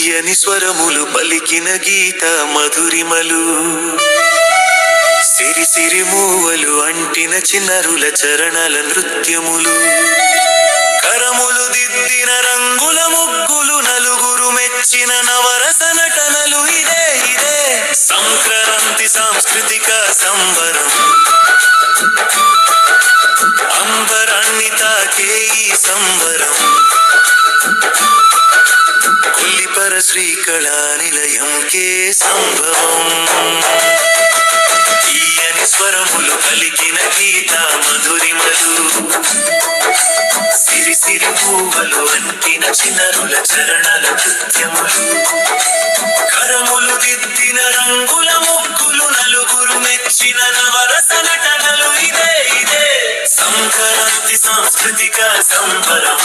తీయని స్వరములు పలికిన గీత మధురిమలు. సిరి సిరి మూవలు అంటిన చిన్నరుల చరణల నృత్యములు. కరములు దిద్దిన రంగుల ముగ్గులు నలుగురు మెచ్చిన నవరస నటనలు. ఇదే ఇదే. సంక్రాంతి సాంస్కృతిక సంబరం. శ్రీకళానిలయం కే సంభవం తీయని స్వరములు పలికిన గీత మధురిమలు. సిరి సిరి పూవలు అంటిన చిన్నరుల చరణల నృత్యములు కరములు దిద్దిన రంగుల ముగ్గులు నలుగురు మెచ్చిన నవరస నటనలు ఇదే ఇదే. సంకరాంతి సాంస్కృతిక సంబరం.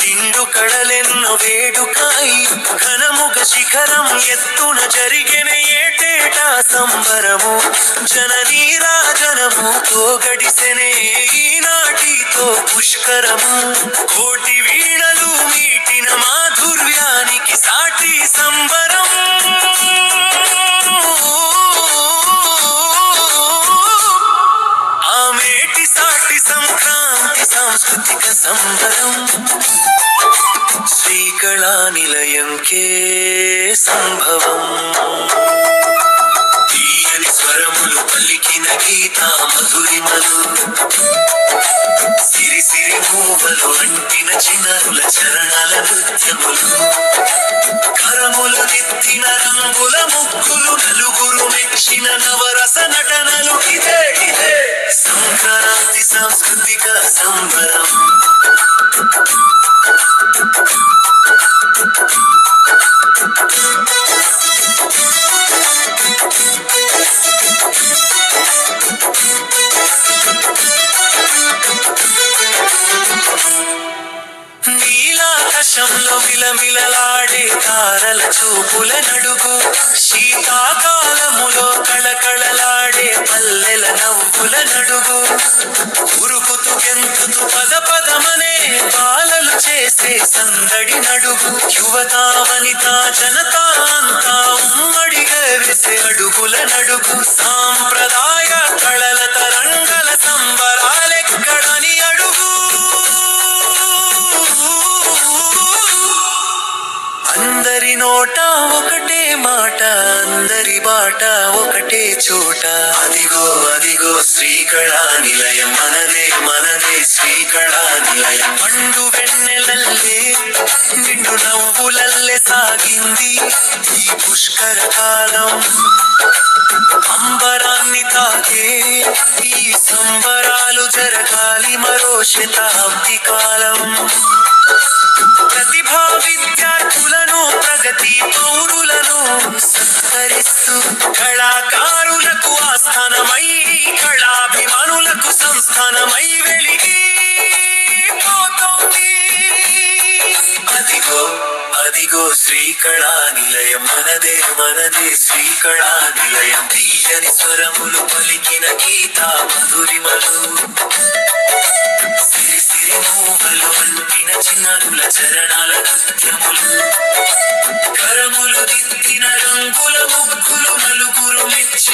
నిండు కడలెన్నో వేడుకాయి ఘనముగ శిఖరం ఎత్తున జరిగిన ఏటేటా సంబరము జననీ రాజనముతో గడిసెనే పుష్కరము కోటి వీణలు మీటిన మాధుర్యానికి సాటి సంబరం ఆమెటి సాటి సంక్రాంతి సాంస్కృతిక సంబరం శ్రీకళా నిలయం కే సంభవం తీయని స్వరములు పలికిన గీత మధురిమలు సిరి అంటిన చిన్నరుల చరణాల నృత్యములు కరములు నెత్తిన రంగుల ముగ్గులు నలుగురు మెచ్చిన నవ తారల చూపుల నడుగు. శీతాకాలములో కళకళలాడే పల్లెల నవ్వుల నడుగు. ఉరుకుతు గెంతుతు పద పదమనే బాలలు చేసే సందడి నడుగు. యువత వనిత జనతా అంతా ఉమ్మడిగా వేసే అడుగుల నడుగు. సాంప్రదాయ అందరి నోట ఒకటే మాట అందరి బాట ఒకటే చోట. అదిగో అదిగో శ్రీకళా నిలయం మనదే మనదే శ్రీకళా నిలయం పండు వెన్నెలల్లే నిండు నవ్వులల్లే సాగింది ఈ పుష్కర కాలం. అంబరాన్ని తాకే ఈ సంబరాలు జరగాలి మరో శతాబ్ది కాలం. ప్రతిభా విద్య ప్రగతి పౌరులను సత్కరిస్తూ కళాకారులకు ఆస్థానమై కళాభిమానులకు సంస్థానమై వెలిగి పోతోంది. అదిగో అదిగో శ్రీకళా నిలయం మనదే మనదే శ్రీకళా నిలయం. తీయని స్వరములు పలికిన గీత మధురిమలు.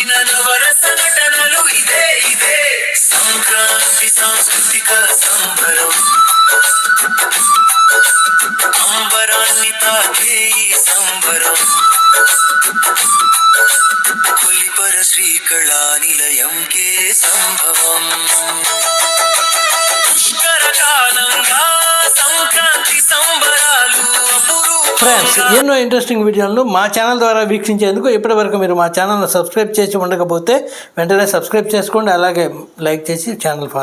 నలుగురు మెచ్చిన నవరస నటనలు ఇదే ఇదే. సంక్రాంతి సాంస్కృతిక సంబరం. అంబరాన్ని తాకే ఈ సంబరం. కొలిపర శ్రీకళా నిలయం కే సంభవం. ఫ్రెండ్స్ ఎన్నో ఇంట్రెస్టింగ్ వీడియోలను మా ఛానల్ ద్వారా వీక్షించేందుకు ఇప్పటివరకు మీరు మా ఛానల్ను సబ్స్క్రైబ్ చేసి ఉండకపోతే వెంటనే సబ్స్క్రైబ్ చేసుకోండి అలాగే లైక్ చేసి ఛానల్ ఫాలో